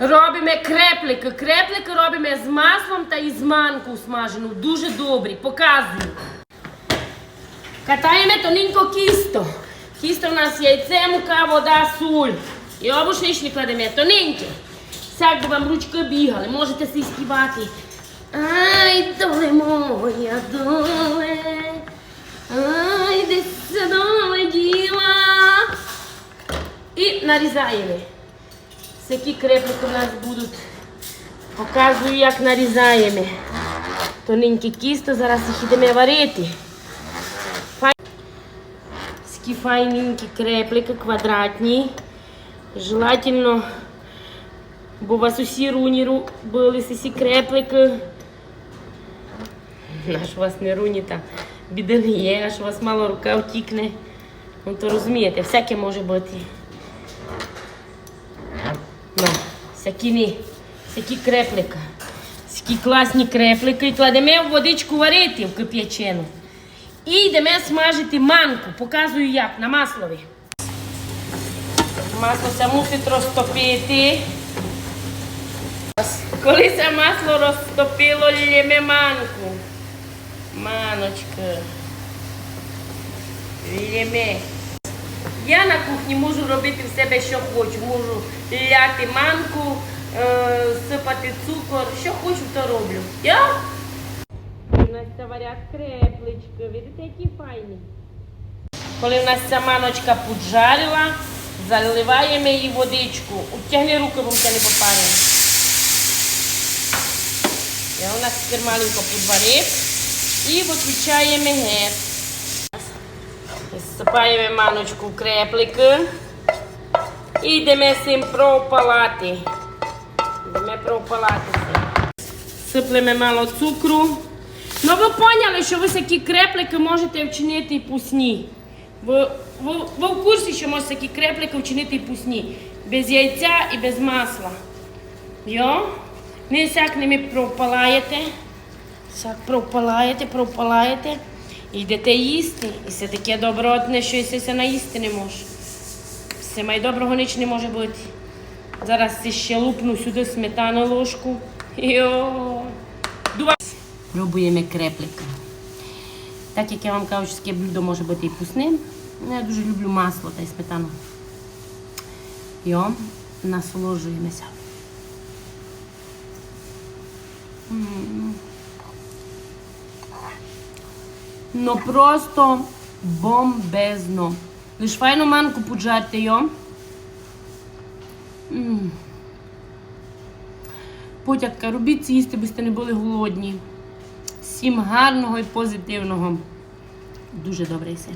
Робимо креплики. Креплики робимо з маслом та із манку смажену. Дуже добрі. Показую. Катаємо тоненько кісто. Кісто у нас яйце, мука, вода, суль. І обушничні кладемо тоненьке. Сяк би вам ручки бігали, можете си співати. Ай, доле моя доле. Ай, десь доле діла. І нарізаємо. Всякі креплики у нас будуть. Показую, як нарізаємо. Тоненьке кісто, зараз їх йдемо варити. Фай- Такі файненькі креплики, квадратні. Желательно, бо у вас усі руні були всі креплики. Аж у вас не руні та біди не є, аж у вас мало рука втікне. Ну то розумієте, всяке може бути. Ну, всякі, не- всякі креплика. Такі класні креплики. І кладемо в водичку варити в кип'ячену. І йдемо смажити манку. Показую як на маслові. Масло ся мусить розтопити. Коли це масло розтопило, лємо манку. Маночка. Лємо. Я на кухні можу робити в себе, що хочу. Можу ляти манку, е, сипати цукор, що хочу, то роблю. Я? У нас це варять креплички. Видите, які файні. Коли в нас ця маночка поджарила, заливаємо її водичку. Утягни руки, бо тебе не попаримо. Я у нас тепер маленько подварив. І виключаємо гет. Всипаємо маночку в креплики. І йдемо з цим пропалати. Йдемо пропалатися. Сиплемо мало цукру. Ну ви поняли, що ви такі креплики можете вчинити і пусні. Ви, ви, ви в курсі, що можете такі креплики вчинити і пусні. Без яйця і без масла. Йо? Не сяк ними пропалаєте. Сяк пропалаєте, пропалаєте. Йдете їсти. І все таке добротне, що і наїсти не може. Все май доброго ніч не може бути. Зараз ще лупну сюди сметану ложку. Йо. Два. Пробуємо креплика. Так як я вам кажу, що таке блюдо може бути і вкусним. Ну, Я дуже люблю масло та й сметану. Йо, насолоджуємося. М. Ну просто бомбезно. Лиш файну манку поджарте йо. Потятка, робіть це їсти, бо не були голодні. Всім гарного і позитивного. Дуже добре все.